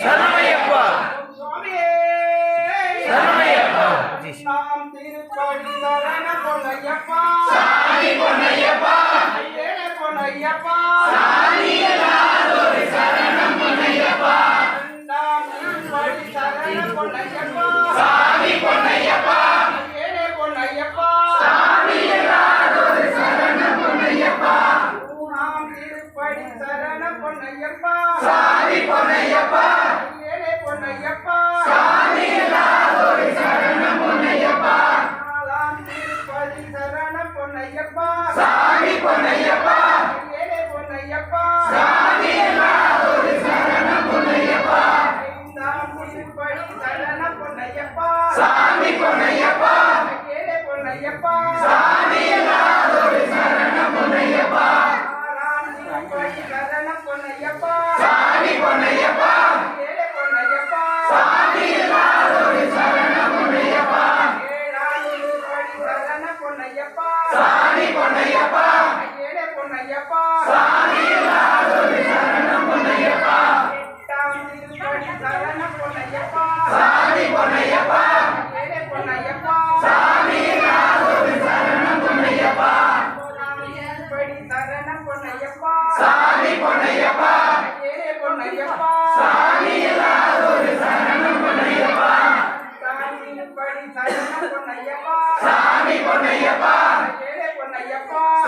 சரணமையப்பா சுவாமியே. சரணமையப்பா நாம் திருப்படி சரண பொன்னையப்பா சாமி பொன்னையப்பா ஐயனே பொன்னையப்பா சரணம் பொன்னையப்பா நாம் திருப்படி சரண பொன்னையப்பா சாமி பொன்னையப்பா ஐயனே பொன்னையப்பா சரணம் பொன்னையப்பா நாம் திருப்படி சரண பொன்னையப்பா. சாமி பொன்னையப்பா. ஐயனே பொன்னையப்பா. சாமி பொன்னையப்பா. நாலாம் திருப்பதி சரண பொன்னையப்பா. சாமி பொன்னையப்பா. ஐயனே பொன்னையப்பா. சாமி சரணம் பொன்னையப்பா. ஐந்தாம் திருப்படி சரண பொன்னையப்பா. சாமி பொன்னையப்பா. ஐயனே பொன்னையப்பா சாமி சரணம் பொன்னையப்பா ஆறாம் திருப்படி சரண பொன்னையப்பா சாமி பொன்னையப்பா ஐயனே பொன்னையப்பா சாமி சரணம் பொன்னையப்பா ஏழாம் திருப்படி சரண பொன்னையப்பா சாமி பொன்னையப்பா ஐயனே பொன்னையப்பா சாமி சரணம் பொன்னையப்பா எட்டாம் திருப்படி சரண பொன்னையப்பா சாமி பொன்னையப்பா ஐயனே பொன்னையப்பா சாமி சரணம் பொன்னையப்பா ஒன்பதாம் திருப்படி சரண பொன்னையப்பா சாமி பொன்னையப்பா. பொன்னையப்பா. சாமி சரணம் பொன்னையப்பா. பொன்னையப்பா. பொன்னையப்பா.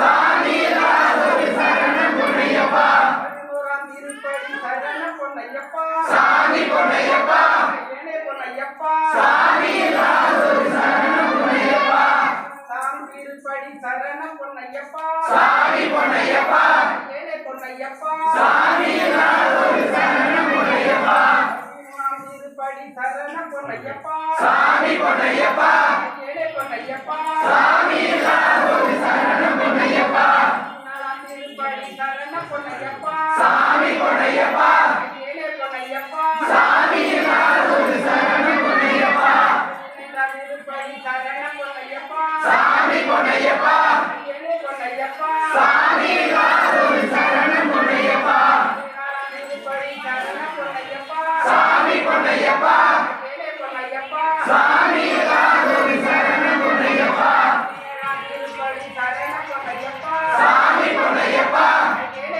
சாமி சரணம் பொன்னையப்பா. சாமி பொன்னையப்பா. சாமி சரணம் பொன்னையப்பா. சாமி பொன்னையப்பா. சாமி சரணம் பொன்னையப்பா சாமி பொன்னையப்பா சாமி சரணம் பொன்னையப்பா சாமி பொன்னையப்பா சாமி சரணம் பொன்னையப்பா சாமி பொன்னையப்பா சாமி